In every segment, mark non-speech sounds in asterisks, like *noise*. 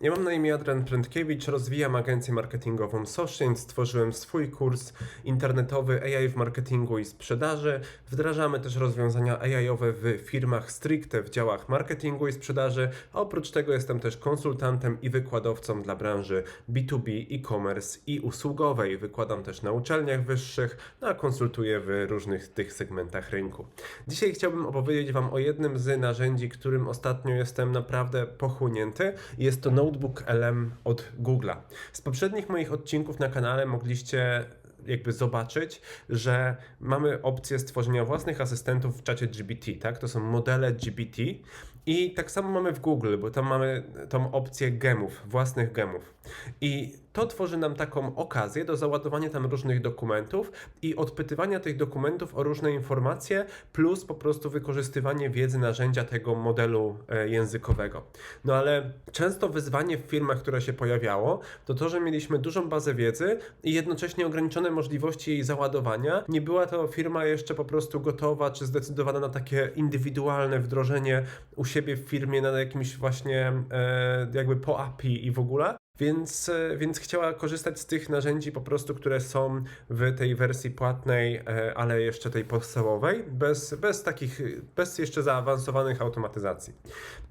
Ja mam na imię Adrian Prędkiewicz, rozwijam agencję marketingową Socient, stworzyłem swój kurs internetowy AI w marketingu i sprzedaży. Wdrażamy też rozwiązania AI-owe w firmach stricte w działach marketingu i sprzedaży, a oprócz tego jestem też konsultantem i wykładowcą dla branży B2B, e-commerce i usługowej. Wykładam też na uczelniach wyższych, no a konsultuję w różnych tych segmentach rynku. Dzisiaj chciałbym opowiedzieć Wam o jednym z narzędzi, którym ostatnio jestem naprawdę pochłonięty. Jest to Notebook LM od Google'a. Z poprzednich moich odcinków na kanale mogliście jakby zobaczyć, że mamy opcję stworzenia własnych asystentów w czacie GPT, tak? To są modele GPT i tak samo mamy w Google, bo tam mamy tą opcję gemów, własnych gemów. I to tworzy nam taką okazję do załadowania tam różnych dokumentów i odpytywania tych dokumentów o różne informacje, plus po prostu wykorzystywanie wiedzy narzędzia tego modelu e, językowego. No ale często wyzwanie w firmach, które się pojawiało, to to, że mieliśmy dużą bazę wiedzy i jednocześnie ograniczone możliwości jej załadowania. Nie była to firma jeszcze po prostu gotowa czy zdecydowana na takie indywidualne wdrożenie u siebie w firmie na jakimś właśnie e, jakby po API i w ogóle. Więc, e, więc chciała korzystać z tych narzędzi po prostu, które są w tej wersji płatnej, e, ale jeszcze tej podstawowej, bez, bez takich, bez jeszcze zaawansowanych automatyzacji.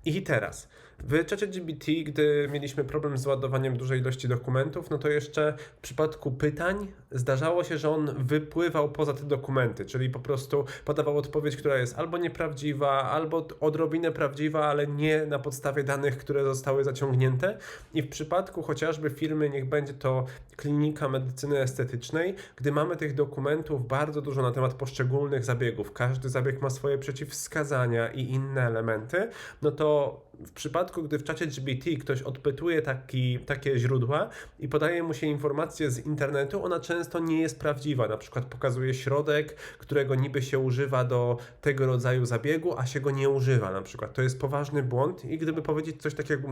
I teraz, w czacie GBT, gdy mieliśmy problem z ładowaniem dużej ilości dokumentów, no to jeszcze w przypadku pytań zdarzało się, że on wypływał poza te dokumenty, czyli po prostu podawał odpowiedź, która jest albo nieprawdziwa, albo odrobinę prawdziwa, ale nie na podstawie danych, które zostały zaciągnięte. I w przypadku chociażby firmy, niech będzie to klinika medycyny estetycznej, gdy mamy tych dokumentów bardzo dużo na temat poszczególnych zabiegów, każdy zabieg ma swoje przeciwwskazania i inne elementy, no to w przypadku, gdy w czacie GBT ktoś odpytuje taki, takie źródła i podaje mu się informację z internetu, ona często nie jest prawdziwa. Na przykład pokazuje środek, którego niby się używa do tego rodzaju zabiegu, a się go nie używa. Na przykład to jest poważny błąd i gdyby powiedzieć coś takiego,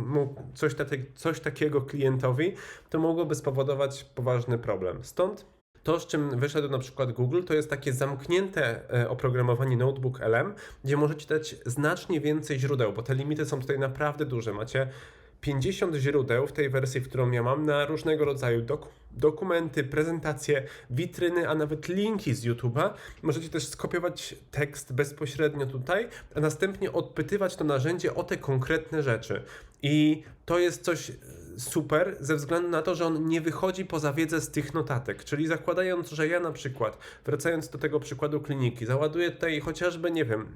coś, coś takiego klientowi, to mogłoby spowodować poważny problem. Stąd to, z czym wyszedł na przykład Google, to jest takie zamknięte e, oprogramowanie Notebook LM, gdzie możecie dać znacznie więcej źródeł, bo te limity są tutaj naprawdę duże. Macie 50 źródeł w tej wersji, którą ja mam, na różnego rodzaju dok- dokumenty, prezentacje, witryny, a nawet linki z YouTube'a. Możecie też skopiować tekst bezpośrednio tutaj, a następnie odpytywać to narzędzie o te konkretne rzeczy. I to jest coś e, super ze względu na to, że on nie wychodzi poza wiedzę z tych notatek. Czyli zakładając, że ja na przykład, wracając do tego przykładu kliniki, załaduję tutaj chociażby, nie wiem,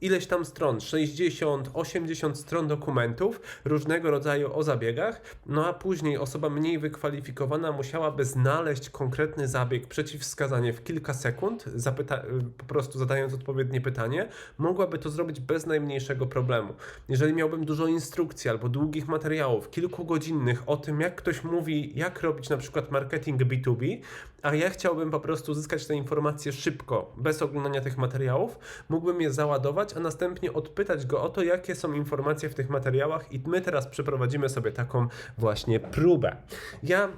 ileś tam stron, 60, 80 stron dokumentów różnego rodzaju o zabiegach, no a później osoba mniej wykwalifikowana musiałaby znaleźć konkretny zabieg, przeciwwskazanie w kilka sekund, zapyta- po prostu zadając odpowiednie pytanie, mogłaby to zrobić bez najmniejszego problemu. Jeżeli miałbym dużo instrukcji albo długich materiałów, kilkugodzinnych o tym, jak ktoś mówi, jak robić na przykład marketing B2B, a ja chciałbym po prostu uzyskać te informacje szybko, bez oglądania tych materiałów, mógłbym je załadować, a następnie odpytać go o to, jakie są informacje w tych materiałach i my teraz przeprowadzimy sobie taką właśnie próbę. Ja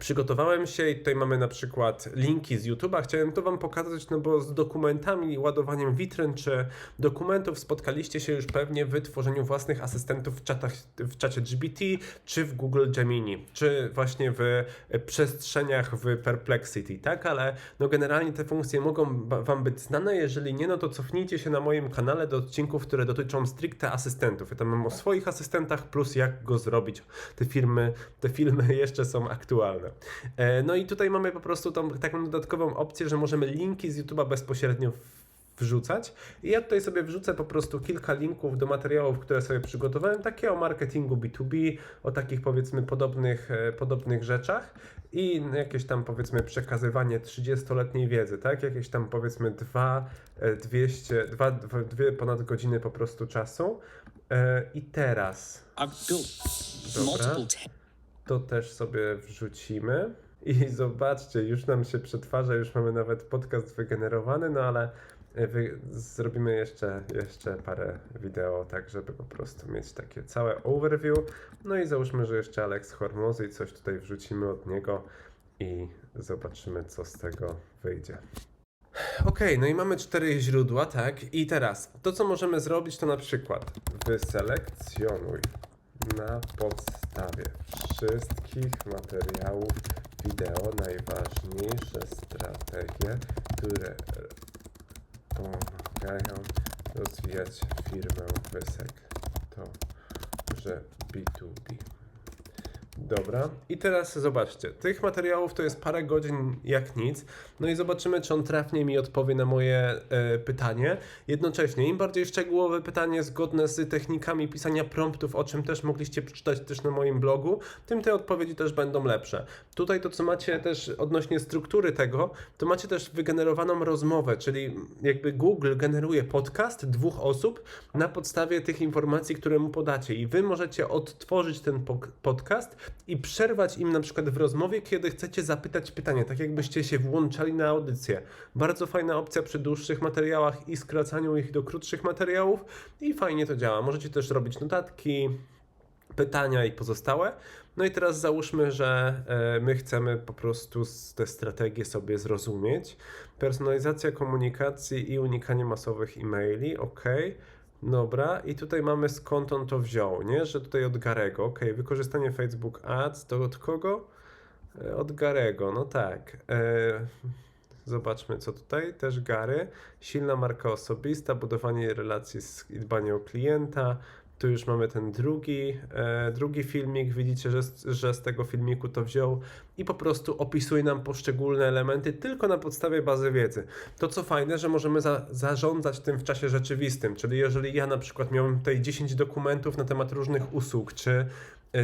Przygotowałem się i tutaj mamy na przykład linki z YouTube'a. Chciałem to Wam pokazać, no bo z dokumentami, ładowaniem witryn czy dokumentów spotkaliście się już pewnie w tworzeniu własnych asystentów w, czatach, w czacie GBT, czy w Google Gemini, czy właśnie w przestrzeniach w Perplexity, tak? Ale no generalnie te funkcje mogą Wam być znane. Jeżeli nie, no to cofnijcie się na moim kanale do odcinków, które dotyczą stricte asystentów. Ja tam mam o swoich asystentach plus jak go zrobić. Te firmy, te filmy *laughs* jeszcze są aktualne. E, No i tutaj mamy po prostu tą taką dodatkową opcję, że możemy linki z YouTube'a bezpośrednio wrzucać. I ja tutaj sobie wrzucę po prostu kilka linków do materiałów, które sobie przygotowałem, takie o marketingu B2B, o takich powiedzmy podobnych, e, podobnych rzeczach i jakieś tam powiedzmy przekazywanie 30-letniej wiedzy, tak? Jakieś tam powiedzmy 2, 200, 2, 2 ponad godziny po prostu czasu. E, I teraz Dobra. To też sobie wrzucimy. I *laughs* zobaczcie, już nam się przetwarza, już mamy nawet podcast wygenerowany, no ale e, wy, zrobimy jeszcze, jeszcze parę wideo, tak żeby po prostu mieć takie całe overview. No i załóżmy, że jeszcze Alex Hormozy i coś tutaj wrzucimy od niego i zobaczymy, co z tego wyjdzie. Okej, no i mamy cztery źródła, tak? I teraz to, co możemy zrobić, to na przykład wyselekcjonuj na podstawie wszystkich materiałów wideo najważniejsze strategie, które pomagają rozwijać firmę w sektorze B2B. Dobra, i teraz zobaczcie, tych materiałów to jest parę godzin jak nic, no i zobaczymy, czy on trafnie mi odpowie na moje e, pytanie. Jednocześnie, im bardziej szczegółowe pytanie zgodne z technikami pisania promptów, o czym też mogliście przeczytać też na moim blogu, tym te odpowiedzi też będą lepsze. Tutaj to, co macie też odnośnie struktury tego, to macie też wygenerowaną rozmowę, czyli jakby Google generuje podcast dwóch osób na podstawie tych informacji, które mu podacie i wy możecie odtworzyć ten podcast i przerwać im na przykład w rozmowie, kiedy chcecie zapytać pytanie, tak jakbyście się włączali na audycję. Bardzo fajna opcja przy dłuższych materiałach i skracaniu ich do krótszych materiałów i fajnie to działa. Możecie też robić notatki, pytania i pozostałe. No i teraz załóżmy, że e, my chcemy po prostu te strategie sobie zrozumieć. Personalizacja komunikacji i unikanie masowych e-maili, ok. Dobra, i tutaj mamy skąd on to wziął, nie? Że tutaj od Garego, ok. Wykorzystanie Facebook Ads, to od kogo? E, Od Garego, no tak. E, Zobaczmy, co tutaj. Też Gary. Silna marka osobista, budowanie relacji z, i dbanie o klienta. Tu już mamy ten drugi, e, drugi filmik. Widzicie, że, że z tego filmiku to wziął i po prostu opisuje nam poszczególne elementy tylko na podstawie bazy wiedzy. To co fajne, że możemy za, zarządzać tym w czasie rzeczywistym, czyli jeżeli ja na przykład miałem tutaj 10 dokumentów na temat różnych usług, czy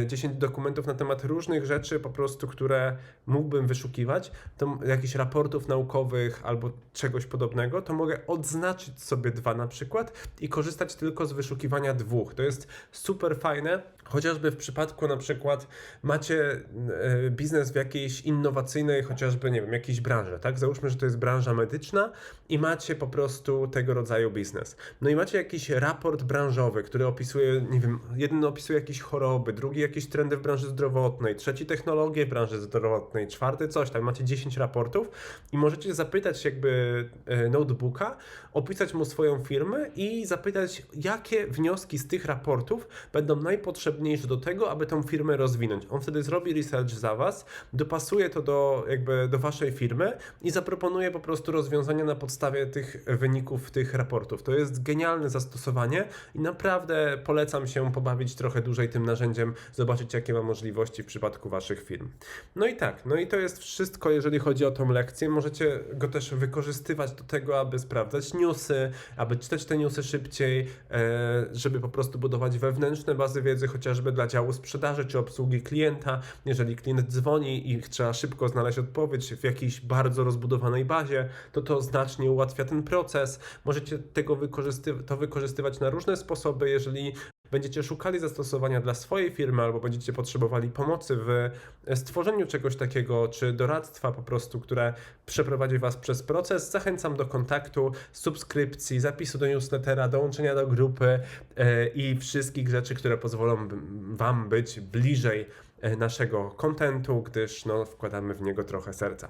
10 dokumentów na temat różnych rzeczy po prostu, które mógłbym wyszukiwać, to jakichś raportów naukowych albo czegoś podobnego, to mogę odznaczyć sobie dwa na przykład i korzystać tylko z wyszukiwania dwóch. To jest super fajne, chociażby w przypadku na przykład macie e, biznes w jakiejś innowacyjnej, chociażby, nie wiem, jakiejś branży, tak? Załóżmy, że to jest branża medyczna i macie po prostu tego rodzaju biznes. No i macie jakiś raport branżowy, który opisuje, nie wiem, jeden opisuje jakieś choroby, drugi jakieś trendy w branży zdrowotnej, trzeci technologie branży zdrowotnej, czwarty coś, tam macie 10 raportów i możecie zapytać jakby e, notebooka, opisać mu swoją firmę i zapytać, jakie wnioski z tych raportów będą najpotrzebniejsze do tego, aby tą firmę rozwinąć. On wtedy zrobi research za was, dopasuje to do jakby do waszej firmy i zaproponuje po prostu rozwiązania na podstawie tych wyników tych raportów. To jest genialne zastosowanie i naprawdę polecam się pobawić trochę dłużej tym narzędziem, zobaczyć jakie ma możliwości w przypadku waszych firm. No i tak, no i to jest wszystko, jeżeli chodzi o tą lekcję. Możecie go też wykorzystywać do tego, aby sprawdzać newsy, aby czytać te newsy szybciej, e, żeby po prostu budować wewnętrzne bazy wiedzy, chociażby dla działu sprzedaży czy obsługi klienta. Jeżeli klient dzwoni i trzeba szybko znaleźć odpowiedź w jakiejś bardzo rozbudowanej bazie, to to znacznie ułatwia ten proces. Możecie tego wykorzysty- to wykorzystywać na różne sposoby, jeżeli będziecie szukali zastosowania dla swojej firmy albo będziecie potrzebowali pomocy w stworzeniu czegoś takiego, czy doradztwa po prostu, które przeprowadzi Was przez proces, zachęcam do kontaktu, subskrypcji, zapisu do newslettera, dołączenia do grupy e, i wszystkich rzeczy, które pozwolą Wam być bliżej e, naszego kontentu, gdyż no, wkładamy w niego trochę serca.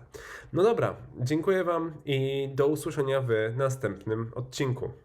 No dobra, dziękuję Wam i do usłyszenia w następnym odcinku.